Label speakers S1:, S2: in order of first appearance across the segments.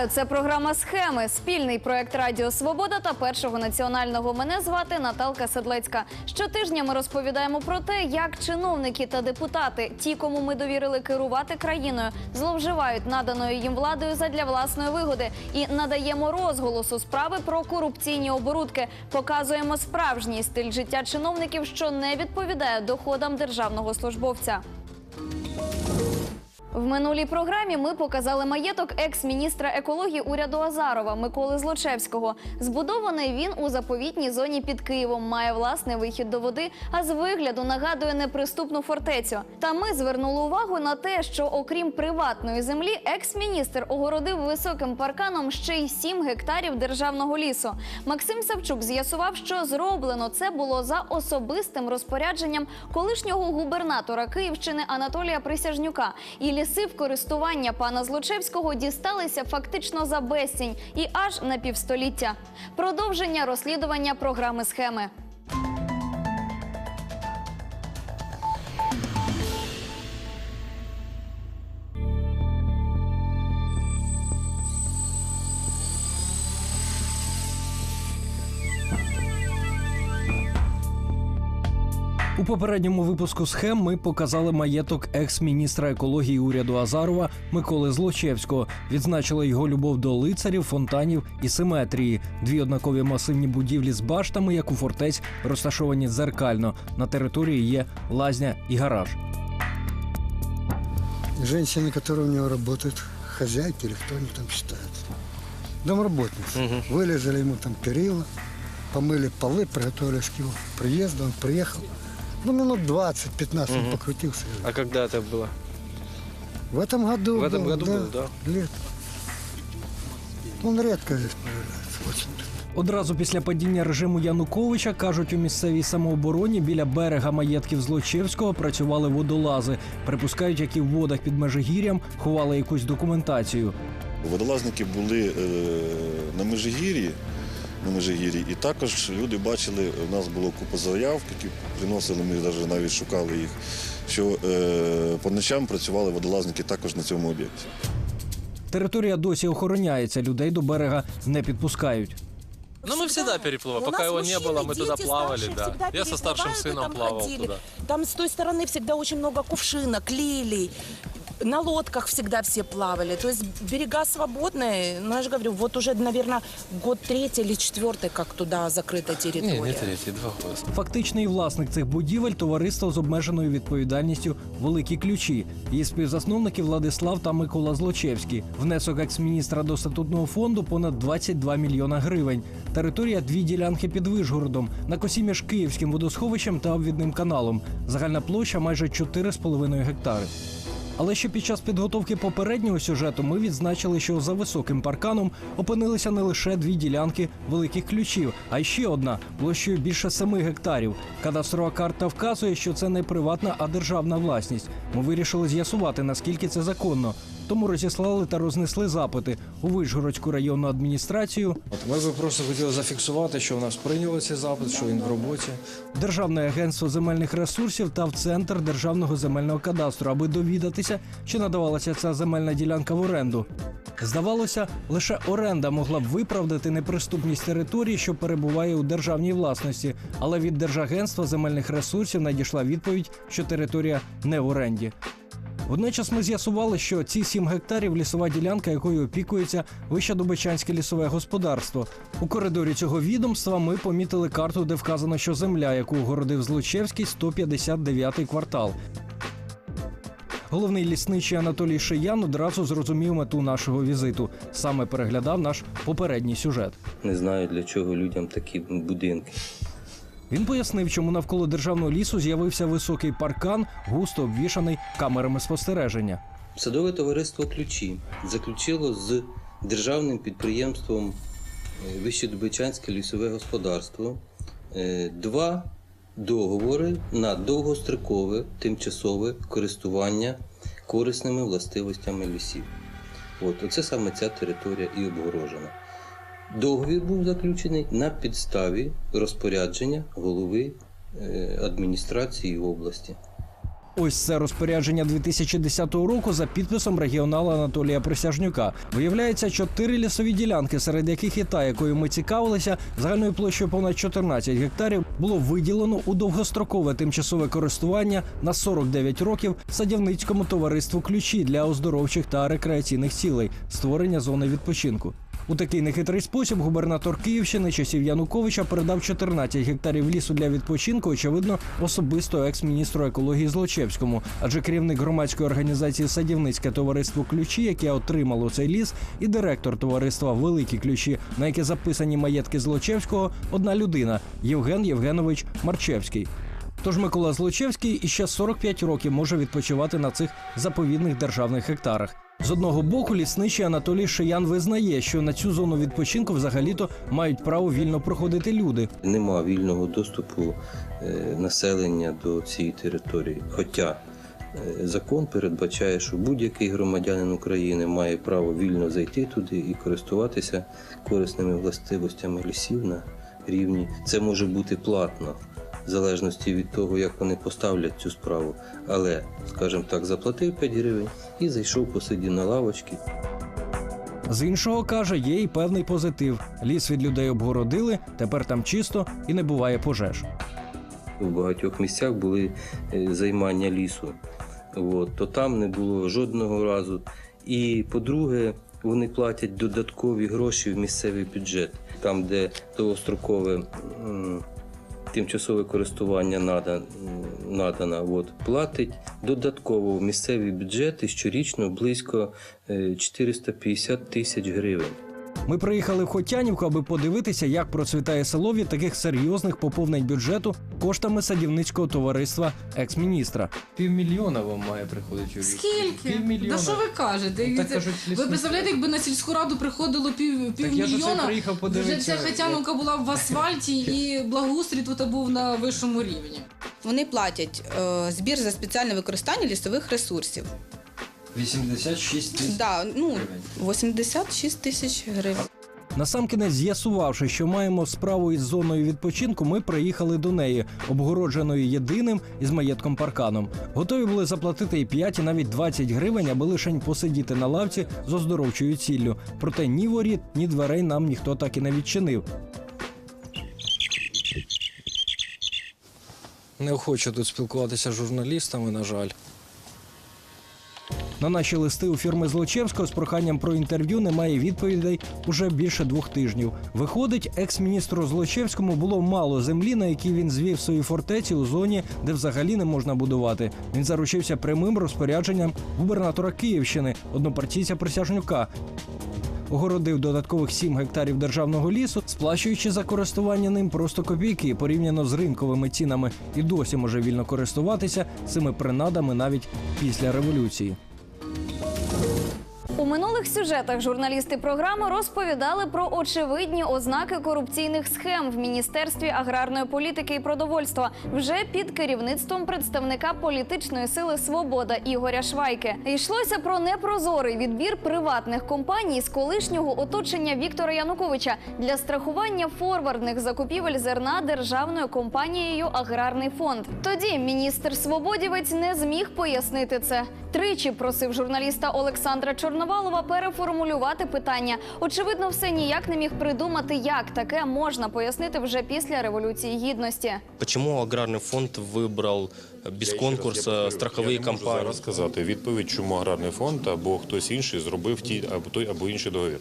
S1: Вітаю! Це програма Схеми. Спільний проект Радіо Свобода та першого національного. Мене звати Наталка Седлецька. Щотижня ми розповідаємо про те, як чиновники та депутати, ті, кому ми довірили керувати країною, зловживають наданою їм владою задля власної вигоди і надаємо розголосу справи про корупційні оборудки. Показуємо справжній стиль життя чиновників, що не відповідає доходам державного службовця. В минулій програмі ми показали маєток екс-міністра екології уряду Азарова Миколи Злочевського. Збудований він у заповітній зоні під Києвом, має власний вихід до води, а з вигляду нагадує неприступну фортецю. Та ми звернули увагу на те, що окрім приватної землі, екс-міністр огородив високим парканом ще й 7 гектарів державного лісу. Максим Савчук з'ясував, що зроблено це було за особистим розпорядженням колишнього губернатора Київщини Анатолія Присяжнюка. І ліси в користування пана Злочевського дісталися фактично за безцінь і аж на півстоліття. Продовження розслідування програми схеми.
S2: попередньому випуску схем ми показали маєток екс-міністра екології уряду Азарова Миколи Злочевського. Відзначили його любов до лицарів, фонтанів і симетрії. Дві однакові масивні будівлі з баштами, як у фортець, розташовані дзеркально. На території є лазня і гараж.
S3: Женщины, которые у него работают, хозяйки или кто они там считаются. Домработницы. Вылезали ему там перила, помыли полы, приготовились к его приезду. Он приехал. Ну, минут 20-15 он покрутился.
S4: А когда это было?
S3: В этом году
S4: В этом
S3: был,
S4: году
S3: да,
S4: был, да?
S3: Лето. Он редко здесь появляется, очень редко.
S2: Одразу після падіння режиму Януковича кажуть у місцевій самообороні біля берега маєтків Злочевського працювали водолази. Припускають, які в водах під Межигір'ям ховали якусь документацію.
S5: Водолазники були е, на Межигір'ї, на Межигір'ї, і також люди бачили, у нас було купа заяв, які приносили, ми навіть навіть шукали їх, що е, по ночам працювали водолазники також на цьому об'єкті.
S2: Територія досі охороняється, людей до берега не підпускають.
S4: Ну, мы всегда переплываем.
S6: У
S4: Пока
S6: нас
S4: его не
S6: мужчины,
S4: было, мы туда
S6: дети
S4: плавали,
S6: старшие
S4: да.
S6: всегда
S4: Я со старшим
S6: переплывают и
S4: сыном
S6: там
S4: плавал
S6: ходили.
S4: туда.
S6: Там с той стороны всегда очень много кувшинок, лилий. На лодках всегда все плавали. То есть берега свободные. Ну, я же говорю, вот уже, наверное, год третий или четвертый, как туда закрыта территория.
S4: Не, не третий, два года.
S2: Фактичний власник цих будівель товариство з обмеженою відповідальністю Великі ключі. Її співзасновники Владислав та Микола Злочевський. Внесок екс-міністра до статутного фонду понад 22 мільйона гривень. Територія дві ділянки під Вишгородом на косі між Київським водосховищем та обвідним каналом. Загальна площа майже 4,5 гектари. Але ще під час підготовки попереднього сюжету ми відзначили, що за високим парканом опинилися не лише дві ділянки великих ключів, а ще одна площею більше семи гектарів. Кадастрова карта вказує, що це не приватна, а державна власність. Ми вирішили з'ясувати, наскільки це законно. Тому розіслали та рознесли запити у Вишгородську районну адміністрацію,
S7: От ми би просто хотіли зафіксувати, що в нас прийняли цей запит, що він в роботі.
S2: Державне агентство земельних ресурсів та в центр державного земельного кадастру, аби довідатися, чи надавалася ця земельна ділянка в оренду. Здавалося, лише оренда могла б виправдати неприступність території, що перебуває у державній власності. Але від Держагентства земельних ресурсів надійшла відповідь, що територія не в оренді. Водночас ми з'ясували, що ці 7 гектарів лісова ділянка, якою опікується Вищадобичанське лісове господарство. У коридорі цього відомства ми помітили карту, де вказано, що земля, яку огородив Злочевський, 159-й квартал. Головний лісничий Анатолій Шиян одразу зрозумів мету нашого візиту. Саме переглядав наш попередній сюжет.
S8: Не знаю, для чого людям такі будинки.
S2: Він пояснив, чому навколо державного лісу з'явився високий паркан, густо обвішаний камерами спостереження.
S8: Садове товариство ключі заключило з державним підприємством е, Вищедобичанське лісове господарство е, два договори на довгострокове тимчасове користування корисними властивостями лісів. От, оце саме ця територія і обгорожена. Договір був заключений на підставі розпорядження голови е, адміністрації області.
S2: Ось це розпорядження 2010 року за підписом регіонала Анатолія Присяжнюка. Виявляється, чотири лісові ділянки, серед яких і та, якою ми цікавилися, загальною площею понад 14 гектарів, було виділено у довгострокове тимчасове користування на 49 років садівницькому товариству ключі для оздоровчих та рекреаційних цілей, створення зони відпочинку. У такий нехитрий спосіб губернатор Київщини часів Януковича передав 14 гектарів лісу для відпочинку, очевидно, особисто екс-міністру екології Злочевському, адже керівник громадської організації Садівницьке товариство ключі, яке отримало цей ліс, і директор товариства Великі ключі, на яке записані маєтки Злочевського, одна людина Євген Євгенович Марчевський. Тож Микола Злочевський іще 45 років може відпочивати на цих заповідних державних гектарах. З одного боку, лісничий Анатолій Шиян визнає, що на цю зону відпочинку взагалі-то мають право вільно проходити люди.
S8: Нема вільного доступу е, населення до цієї території. Хоча е, закон передбачає, що будь-який громадянин України має право вільно зайти туди і користуватися корисними властивостями лісів на рівні. Це може бути платно. В залежності від того, як вони поставлять цю справу. Але, скажімо так, заплатив 5 гривень і зайшов, посидів на лавочці,
S2: З іншого каже, є і певний позитив. Ліс від людей обгородили, тепер там чисто і не буває пожеж.
S8: в багатьох місцях були е, займання лісу. От, то там не було жодного разу. І по-друге, вони платять додаткові гроші в місцевий бюджет, там, де довгострокове тимчасове користування надано, надано, от, платить додатково в місцеві бюджети щорічно близько е, 450 тисяч гривень.
S2: Ми приїхали в Хотянівку, аби подивитися, як процвітає село від таких серйозних поповнень бюджету коштами садівницького товариства екс-міністра.
S7: Півмільйона вам має приходити.
S9: Скільки?
S7: Півмільйона.
S9: Да що ви кажете?
S7: Ну, так
S9: Це-
S7: кажуть,
S9: ви представляєте, якби на сільську раду приходило пів,
S7: Так я
S9: півмільйона,
S7: приїхав
S9: вже
S7: подивитися.
S9: ця Хатяновка була в асфальті і благоустрій тут був на вищому рівні.
S10: Вони платять е, збір за спеціальне використання лісових ресурсів.
S7: 86 тисяч.
S10: Да, ну,
S7: гривень.
S10: 86 тисяч гривень.
S2: Насамкінець, з'ясувавши, що маємо справу із зоною відпочинку, ми приїхали до неї, обгородженою єдиним із маєтком парканом. Готові були заплатити і 5, і навіть 20 гривень, аби лишень посидіти на лавці з оздоровчою ціллю. Проте ні воріт, ні дверей нам ніхто так і не відчинив.
S7: Не хочу тут спілкуватися з журналістами, на жаль.
S2: На наші листи у фірми Злочевського з проханням про інтерв'ю немає відповідей уже більше двох тижнів. Виходить, екс-міністру Злочевському було мало землі, на якій він звів свої фортеці у зоні, де взагалі не можна будувати. Він заручився прямим розпорядженням губернатора Київщини, однопартійця Присяжнюка. Огородив додаткових 7 гектарів державного лісу, сплачуючи за користування ним просто копійки порівняно з ринковими цінами, і досі може вільно користуватися цими принадами навіть після революції.
S1: У минулих сюжетах журналісти програми розповідали про очевидні ознаки корупційних схем в міністерстві аграрної політики і продовольства вже під керівництвом представника політичної сили Свобода Ігоря Швайки. Йшлося про непрозорий відбір приватних компаній з колишнього оточення Віктора Януковича для страхування форвардних закупівель зерна державною компанією Аграрний фонд. Тоді міністр Свободівець не зміг пояснити це. Тричі просив журналіста Олександра Чорновалова переформулювати питання. Очевидно, все ніяк не міг придумати, як таке можна пояснити вже після революції гідності.
S11: Почему аграрный фонд выбрал без конкурса страховые
S12: Я не можу
S11: компании?
S12: зараз сказати відповідь, чому аграрний фонд або хтось інший зробив ті або той або інший договір.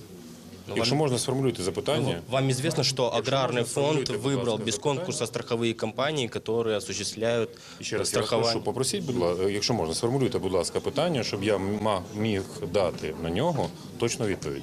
S12: Якщо можна сформулюйте запитання,
S11: Вам известно, что аграрный фонд
S12: сформулюйте, будь
S11: выбрал
S12: ласка,
S11: без
S12: запитання.
S11: конкурса страховые компании, которые осуществляют
S12: ще раз я вас
S11: страхование?
S12: прошу, попросіть, будь ласка, якщо можна, сформулюйте, будь ласка, питання, щоб я ма- міг дати на нього точну відповідь.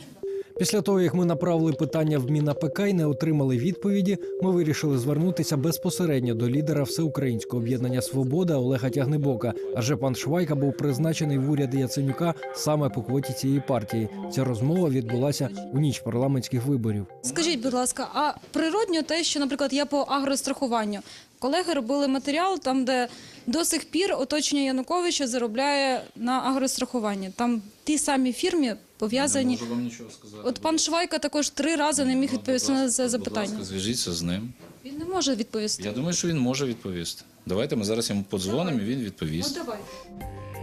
S2: Після того, як ми направили питання в МінАПК і не отримали відповіді, ми вирішили звернутися безпосередньо до лідера всеукраїнського об'єднання Свобода Олега Тягнебока. Адже пан Швайка був призначений в уряд Яценюка саме по квоті цієї партії. Ця розмова відбулася у ніч парламентських виборів.
S9: Скажіть, будь ласка, а природньо те, що, наприклад, я по агрострахуванню. Колеги робили матеріал там, де до сих пір оточення Януковича заробляє на агрострахуванні. Там ті самі фірми пов'язані.
S7: вам нічого сказати.
S9: От пан Швайка також три рази не міг відповісти на це запитання.
S7: зв'яжіться з ним.
S9: Він не може відповісти.
S7: Я думаю, що він може відповісти.
S13: Давайте ми зараз йому подзвонимо, і він відповість.
S9: давай.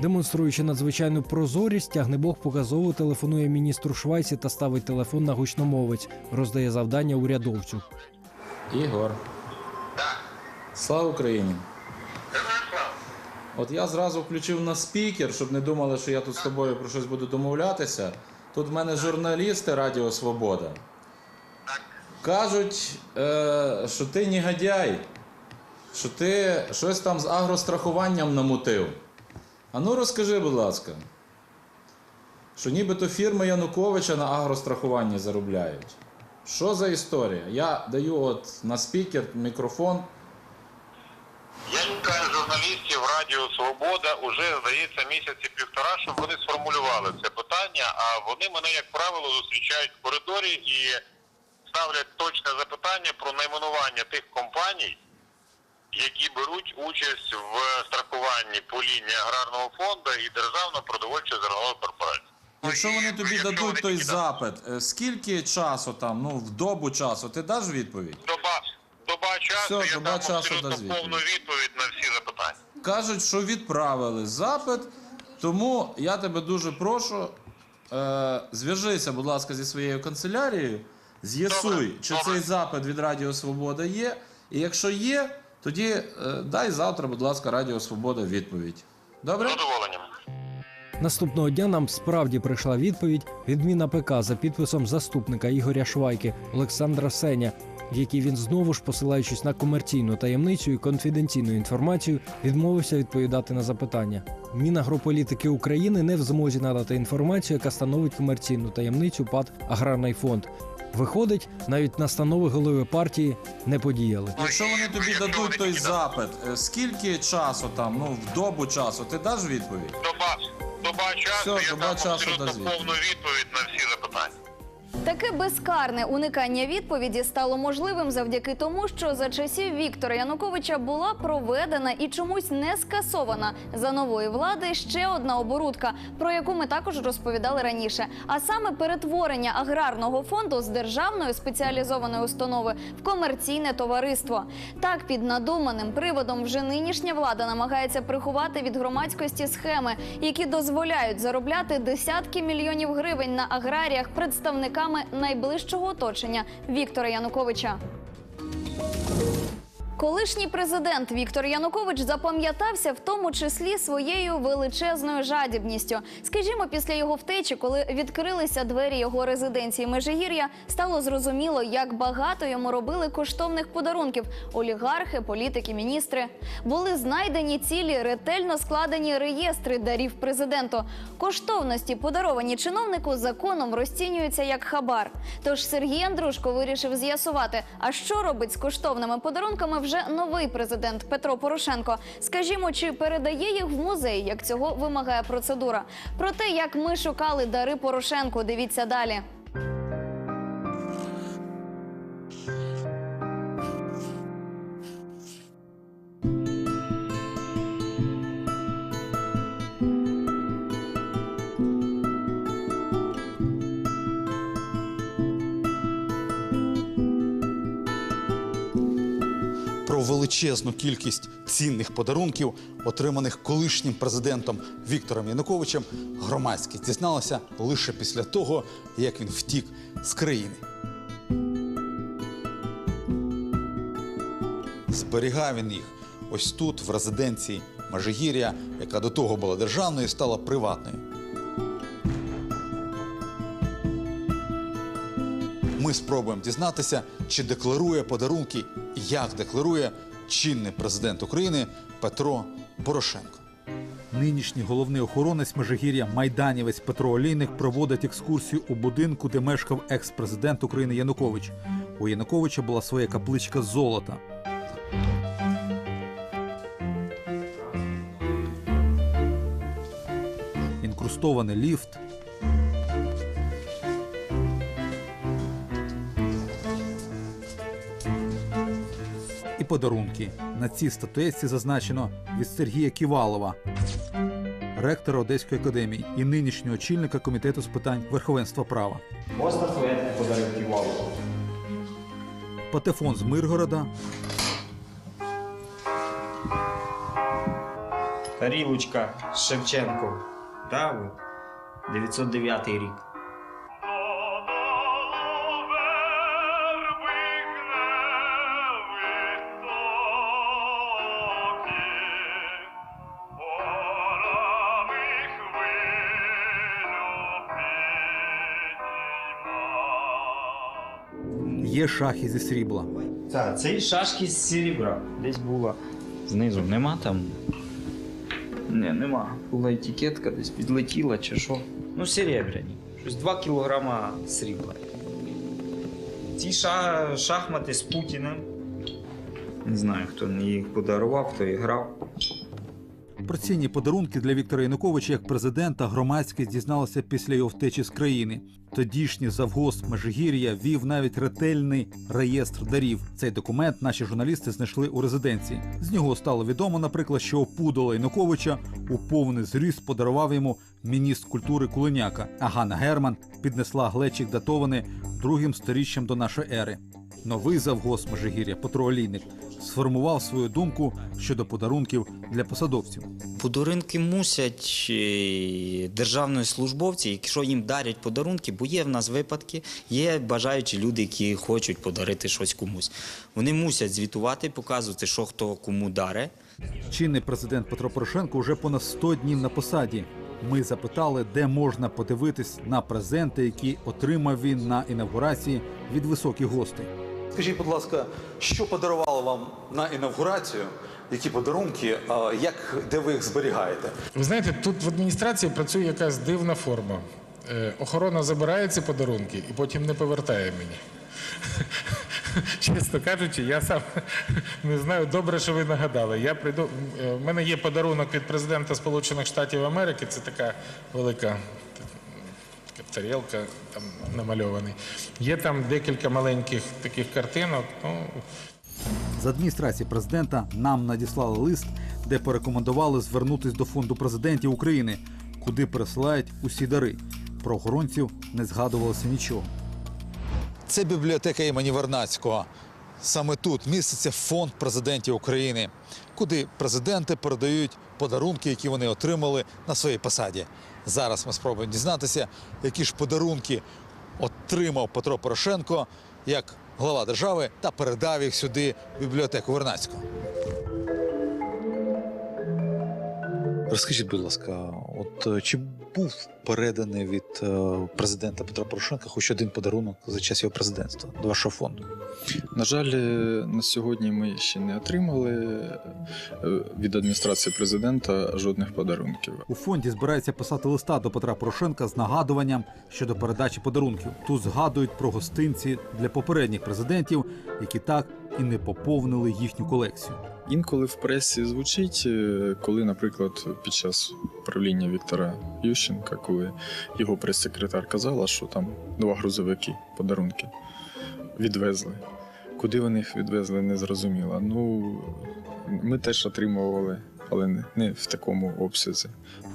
S2: Демонструючи надзвичайну прозорість, тягнебог показово телефонує міністру Швайці та ставить телефон на гучномовець, роздає завдання урядовцю.
S13: Ігор. Слава Україні! От я зразу включив на спікер, щоб не думали, що я тут з тобою про щось буду домовлятися. Тут в мене журналісти Радіо Свобода. Кажуть, е, що ти негодяй, що ти щось там з агрострахуванням намутив. А ну розкажи, будь ласка, що нібито фірми Януковича на агрострахуванні заробляють. Що за історія? Я даю от на спікер мікрофон.
S14: Я шукаю журналістів Радіо Свобода уже, здається, місяці півтора, щоб вони сформулювали це питання, а вони мене, як правило, зустрічають в коридорі і ставлять точне запитання про найменування тих компаній, які беруть участь в страхуванні по лінії аграрного фонду і Державної продовольчої зернової корпорації.
S13: Якщо вони тобі
S14: Якщо
S13: дадуть
S14: вони
S13: той запит, е, скільки часу там, ну в добу часу, ти даш відповідь?
S14: Доба, доба часу,
S13: Все,
S14: я
S13: доба
S14: дам
S13: часу
S14: абсолютно
S13: дасть відповідь.
S14: повну відповідь на всі запитання.
S13: Кажуть, що відправили запит, тому я тебе дуже прошу, е, зв'яжися, будь ласка, зі своєю канцелярією, з'ясуй,
S14: Добре,
S13: чи
S14: добре.
S13: цей запит від Радіо Свобода є. І якщо є, тоді е, дай завтра, будь ласка, Радіо Свобода відповідь. Добре?
S14: З задоволенням.
S2: Наступного дня нам справді прийшла відповідь від МінАПК за підписом заступника Ігоря Швайки Олександра Сеня, в якій він знову ж, посилаючись на комерційну таємницю і конфіденційну інформацію, відмовився відповідати на запитання. Мінагрополітики України не в змозі надати інформацію, яка становить комерційну таємницю ПАД Аграрний фонд. Виходить, навіть настанови голови партії не подіяли.
S13: Якщо вони тобі дадуть той запит, е, скільки часу там, ну в добу часу, ти даш відповідь?
S14: Доба, доба часу,
S13: Все,
S14: я
S13: доба
S14: дам
S13: часу
S14: абсолютно повну відповідь на всі запитання.
S1: Таке безкарне уникання відповіді стало можливим завдяки тому, що за часів Віктора Януковича була проведена і чомусь не скасована за нової влади ще одна оборудка, про яку ми також розповідали раніше. А саме перетворення аграрного фонду з державної спеціалізованої установи в комерційне товариство. Так, під надуманим приводом вже нинішня влада намагається приховати від громадськості схеми, які дозволяють заробляти десятки мільйонів гривень на аграріях представниками найближчого оточення Віктора Януковича. Колишній президент Віктор Янукович запам'ятався в тому числі своєю величезною жадібністю. Скажімо, після його втечі, коли відкрилися двері його резиденції Межигір'я, стало зрозуміло, як багато йому робили коштовних подарунків олігархи, політики, міністри. Були знайдені цілі ретельно складені реєстри дарів президенту. Коштовності, подаровані чиновнику, законом розцінюються як хабар. Тож Сергій Андрушко вирішив з'ясувати, а що робить з коштовними подарунками вже новий президент Петро Порошенко. Скажімо, чи передає їх в музей, як цього вимагає процедура. Про те, як ми шукали дари Порошенку, дивіться далі.
S15: Величезну кількість цінних подарунків, отриманих колишнім президентом Віктором Януковичем, громадськість дізналася лише після того, як він втік з країни. Зберігав він їх ось тут, в резиденції Межигір'я, яка до того була державною, стала приватною. Спробуємо дізнатися, чи декларує подарунки і як декларує чинний президент України Петро Порошенко.
S16: Нинішній головний охоронець Межигір'я майданівець Петро Олійник проводить екскурсію у будинку, де мешкав екс-президент України Янукович. У Януковича була своя капличка золота. Інкрустований ліфт. І подарунки. На цій статуетці зазначено від Сергія Ківалова, ректора Одеської академії і нинішнього очільника комітету з питань верховенства права.
S17: Ось статуетку подарив Ківалову.
S16: Патефон з Миргорода,
S17: тарілочка Шевченко. Да, 909 рік.
S16: Є шахи зі срібла.
S17: Так, це і шашки з серебра. Десь була. Знизу нема там. Ні, нема. Була етикетка, десь підлетіла чи що. Ну, серебряні. Щось 2 кілограма срібла. Ці ша... шахмати з Путіним. Не знаю, хто їх подарував, хто і грав.
S16: Про цінні подарунки для Віктора Януковича як президента громадськість дізналася після його втечі з країни. Тодішній завгосп Межигір'я вів навіть ретельний реєстр дарів. Цей документ наші журналісти знайшли у резиденції. З нього стало відомо, наприклад, що опудала Януковича у повний зріст подарував йому міністр культури Куленяка, а Ганна Герман піднесла глечик датований другим сторіччям до нашої ери. Новий завгосп Межигір'я Петро Олійник сформував свою думку щодо подарунків для посадовців.
S18: Подарунки мусять е, державні службовці, якщо їм дарять подарунки, бо є в нас випадки, є бажаючі люди, які хочуть подарити щось комусь. Вони мусять звітувати, показувати, що хто кому даре.
S16: Чинний президент Петро Порошенко вже понад 100 днів на посаді. Ми запитали, де можна подивитись на презенти, які отримав він на інавгурації від високих гостей.
S15: Скажіть, будь ласка, що подарувало вам на інавгурацію? Які подарунки, як де ви їх зберігаєте?
S19: Ви знаєте, тут в адміністрації працює якась дивна форма. Е, Охорона забирає ці подарунки і потім не повертає мені. Чесно кажучи, я сам не знаю. Добре, що ви нагадали. Я прийду. е, В мене є подарунок від президента Сполучених Штатів Америки. Це така велика тарілка там намальований. Є там декілька маленьких таких картинок. Ну,
S16: З адміністрації президента нам надіслали лист, де порекомендували звернутись до фонду президентів України, куди пересилають усі дари. Про охоронців не згадувалося нічого. Це бібліотека імені Вернацького. Саме тут міститься фонд президентів України, куди президенти передають подарунки, які вони отримали на своїй посаді. Зараз ми спробуємо дізнатися, які ж подарунки отримав Петро Порошенко як глава держави та передав їх сюди в бібліотеку Вернацького.
S20: Розкажіть, будь ласка, от е, чи був переданий від е, президента Петра Порошенка хоч один подарунок за час його президентства до вашого фонду?
S21: На жаль, е, на сьогодні ми ще не отримали від адміністрації президента жодних подарунків.
S16: У фонді збирається писати листа до Петра Порошенка з нагадуванням щодо передачі подарунків. Тут згадують про гостинці для попередніх президентів, які так і не поповнили їхню колекцію.
S21: Інколи в пресі звучить, е, коли, наприклад, під час правління Віктора Ющенка, коли його прес-секретар казала, що там два грузовики подарунки відвезли. Куди вони їх відвезли, не зрозуміло. Ну, ми теж отримували, але не- в такому обсязі.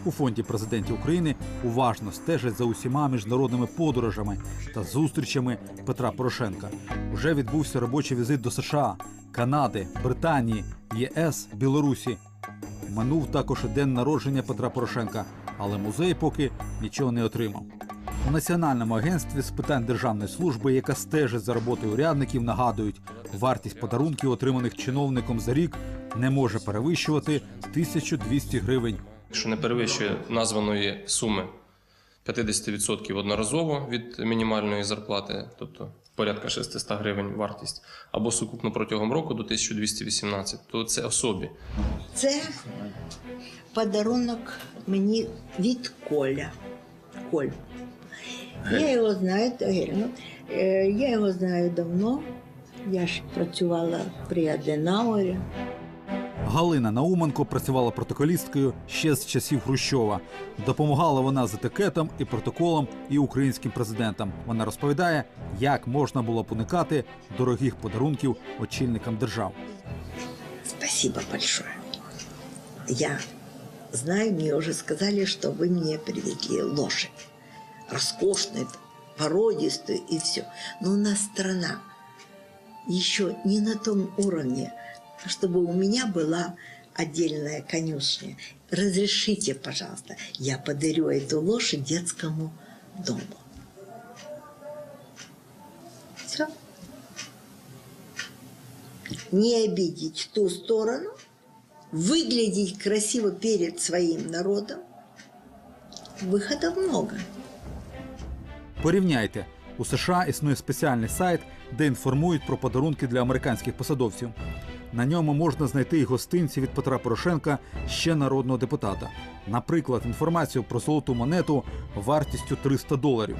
S16: У фонді президентів України уважно стежать за усіма міжнародними подорожами та зустрічами Петра Порошенка. Уже відбувся робочий візит до США, Канади, Британії, ЄС, Білорусі. Минув також і день народження Петра Порошенка, але музей поки нічого не отримав. У Національному агентстві з питань державної служби, яка стежить за роботою урядників, нагадують, вартість подарунків, отриманих чиновником за рік, не може перевищувати 1200 гривень.
S11: Якщо не перевищує названої суми 50% одноразово від мінімальної зарплати, тобто порядка 600 гривень вартість, або сукупно протягом року до 1218, то це особі.
S22: Це подарунок мені від Коля. Коль. Я його знаю, ну, е, я його знаю давно. Я ж працювала при Аденаурі.
S16: Галина Науменко працювала протоколісткою ще з часів Хрущова. Допомагала вона з етикетом і протоколом і українським президентам. Вона розповідає, як можна було уникати дорогих подарунків очільникам держав.
S22: Спасибо большое. Я знаю, мне уже сказали, что вы мне привезли лошадь. Роскошную, породистую и все. Но у нас страна еще не на том уровне, чтобы у меня была отдельная конюшня. Разрешите, пожалуйста, я подарю эту лошадь детскому дому. Все. Не обидеть ту сторону, выглядеть красиво перед своим народом. Выходов много.
S16: Порівняйте. У США існує спеціальний сайт, де інформують про подарунки для американських посадовців. На ньому можна знайти і гостинці від Петра Порошенка ще народного депутата. Наприклад, інформацію про золоту монету вартістю 300 доларів.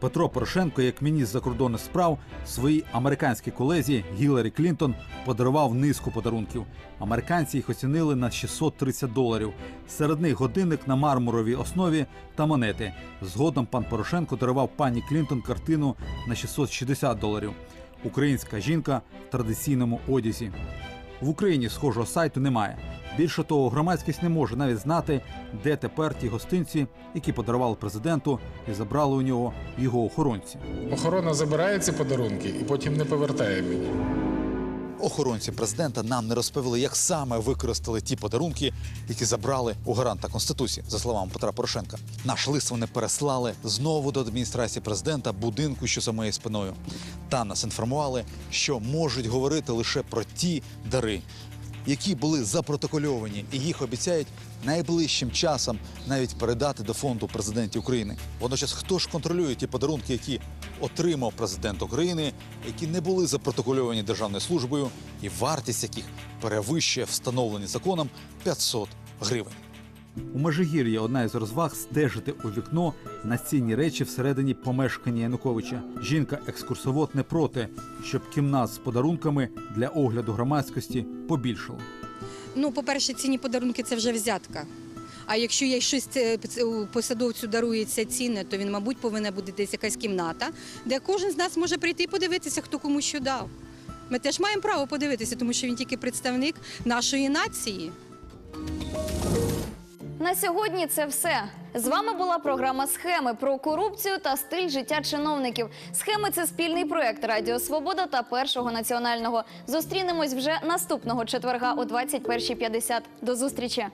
S16: Петро Порошенко, як міністр закордонних справ, своїй американській колезі Гіларі Клінтон подарував низку подарунків. Американці їх оцінили на 630 доларів. Серед них годинник на мармуровій основі та монети. Згодом пан Порошенко дарував пані Клінтон картину на 660 доларів. Українська жінка в традиційному одязі. В Україні схожого сайту немає. Більше того, громадськість не може навіть знати, де тепер ті гостинці, які подарували президенту і забрали у нього його охоронці.
S19: Охорона забирає ці подарунки і потім не повертає мені.
S15: Охоронці президента нам не розповіли, як саме використали ті подарунки, які забрали у гаранта Конституції, за словами Петра Порошенка. Наш лист вони переслали знову до адміністрації президента будинку, що за моєю спиною. Там нас інформували, що можуть говорити лише про ті дари, які були запротокольовані, і їх обіцяють найближчим часом навіть передати до фонду президентів України. Водночас, хто ж контролює ті подарунки, які отримав президент України, які не були запротокольовані державною службою, і вартість яких перевищує встановлені законом 500 гривень.
S16: У Межигір'ї одна із розваг стежити у вікно на цінні речі всередині помешкання Януковича. Жінка-екскурсовод не проти, щоб кімнат з подарунками для огляду громадськості побільшало.
S23: Ну, по-перше, цінні подарунки це вже взятка. А якщо я щось у посадовцю дарується цінне, то він, мабуть, повинна бути десь якась кімната, де кожен з нас може прийти і подивитися, хто кому що дав. Ми теж маємо право подивитися, тому що він тільки представник нашої нації.
S1: На сьогодні це все. З вами була програма Схеми про корупцію та стиль життя чиновників. Схеми це спільний проект Радіо Свобода та Першого національного. Зустрінемось вже наступного четверга о 21.50. До зустрічі.